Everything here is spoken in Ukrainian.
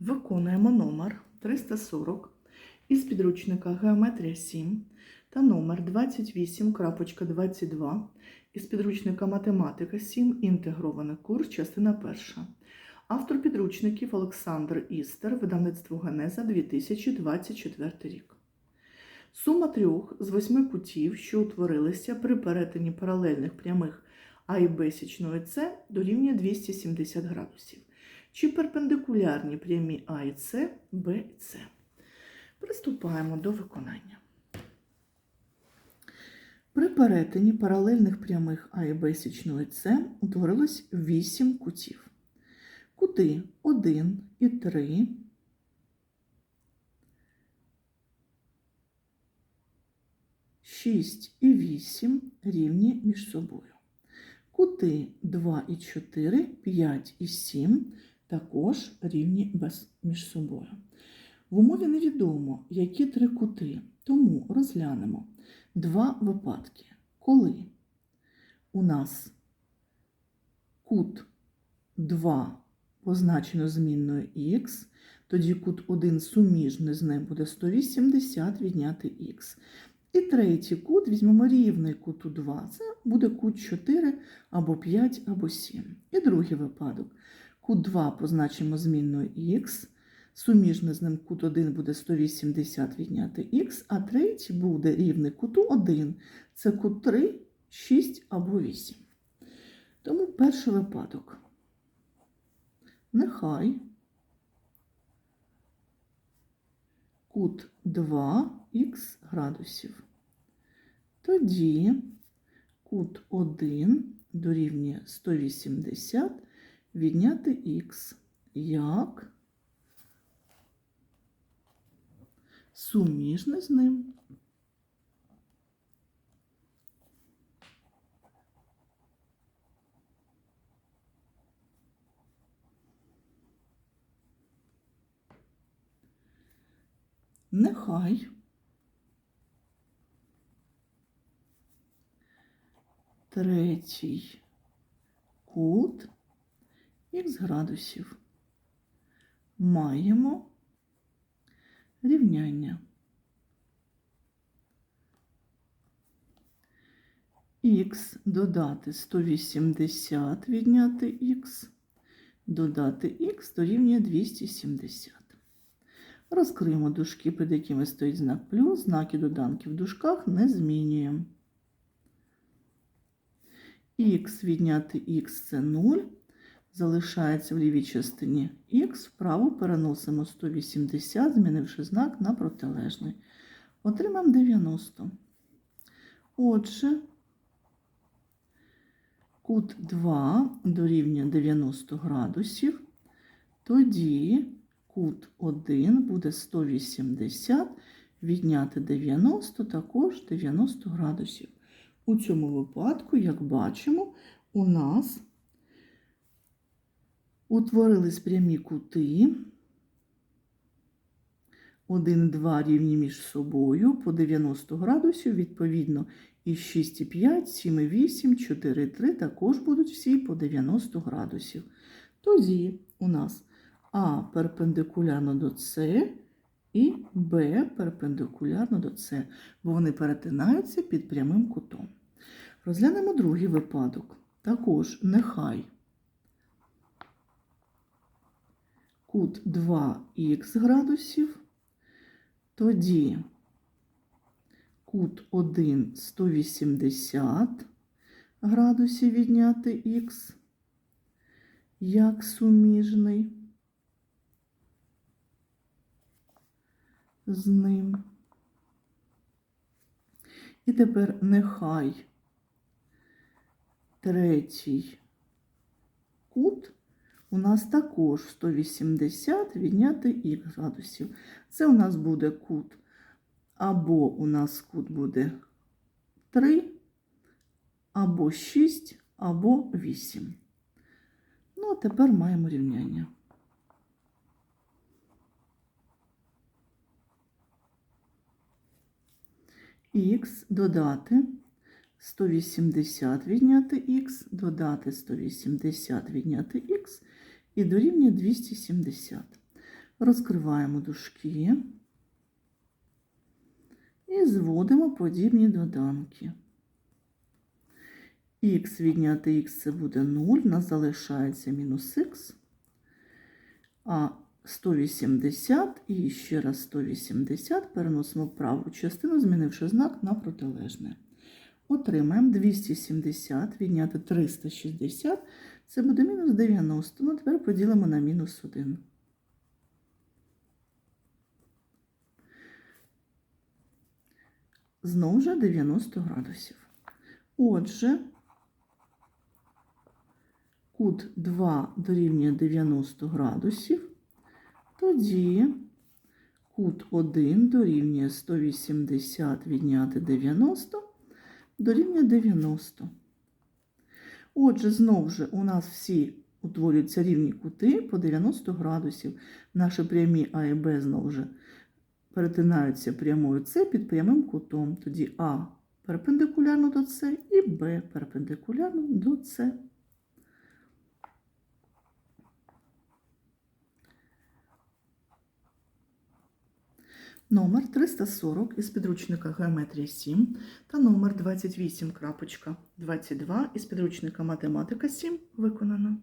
Виконуємо номер 340 із підручника Геометрія 7 та номер 28.22 із підручника Математика 7. Інтегрований курс, частина перша. Автор підручників Олександр Істер, видавництво Генеза 2024 рік. Сума трьох з восьми кутів, що утворилися при перетині паралельних прямих А і Б С, дорівнює 270 градусів. Чи перпендикулярні прямі А і С, Б і С. Приступаємо до виконання. При перетині паралельних прямих А і Б січної С утворилось 8 кутів. Кути 1 і 3 6 і 8 рівні між собою. Кути 2 і 4, 5 і 7 також рівні між собою. В умові невідомо, які три кути, тому розглянемо два випадки. Коли у нас кут 2 позначено змінною х, тоді кут 1 суміжний з ним буде 180 відняти х. І третій кут візьмемо рівний куту 2. Це буде кут 4 або 5 або 7. І другий випадок. Кут 2 позначимо змінною х, суміжний з ним кут 1 буде 180 відняти х, а третій буде рівний куту 1. Це кут 3, 6 або 8. Тому перший випадок. Нехай кут 2х градусів. Тоді кут 1 дорівнює 180 відняти х. Як? Суміжний з ним. Нехай. Третій кут х градусів. Маємо рівняння. Х додати 180 відняти х, додати х дорівнює 270. Розкриємо дужки, під якими стоїть знак плюс, знаки доданки в дужках не змінюємо. Х відняти х це 0, залишається в лівій частині х, вправо переносимо 180, змінивши знак на протилежний. Отримаємо 90. Отже, кут 2 дорівнює 90 градусів, тоді кут 1 буде 180, відняти 90 також 90 градусів. У цьому випадку, як бачимо, у нас утворились прямі кути. 1, 2 рівні між собою по 90 градусів, відповідно, і 6,5, 7,8, 4,3 також будуть всі по 90 градусів. Тоді у нас А перпендикулярно до С і Б перпендикулярно до С, бо вони перетинаються під прямим кутом. Розглянемо другий випадок. Також нехай кут 2х градусів, тоді кут 1 180 градусів відняти х як суміжний. з ним. І тепер нехай третій кут у нас також 180 відняти х градусів. Це у нас буде кут, або у нас кут буде 3, або 6, або 8. Ну, а тепер маємо рівняння. х додати 180 відняти х, додати 180 відняти х і дорівнює 270. Розкриваємо дужки і зводимо подібні доданки. Х відняти х це буде 0, у нас залишається мінус х, а 180 і ще раз 180 переносимо в праву частину, змінивши знак на протилежне. Отримаємо 270 відняти 360, це буде мінус 90. Ну, тепер поділимо на мінус 1. Знову ж 90 градусів. Отже, кут 2 дорівнює 90 градусів, тоді кут 1 дорівнює 180 відняти 90 дорівнює 90. Отже, знову ж у нас всі утворюються рівні кути по 90 градусів. Наші прямі А і Б знову ж перетинаються прямою С під прямим кутом. Тоді А перпендикулярно до С і Б перпендикулярно до С. Номер 340 із підручника Геометрія 7 та номер 28.22 із підручника Математика 7 виконано.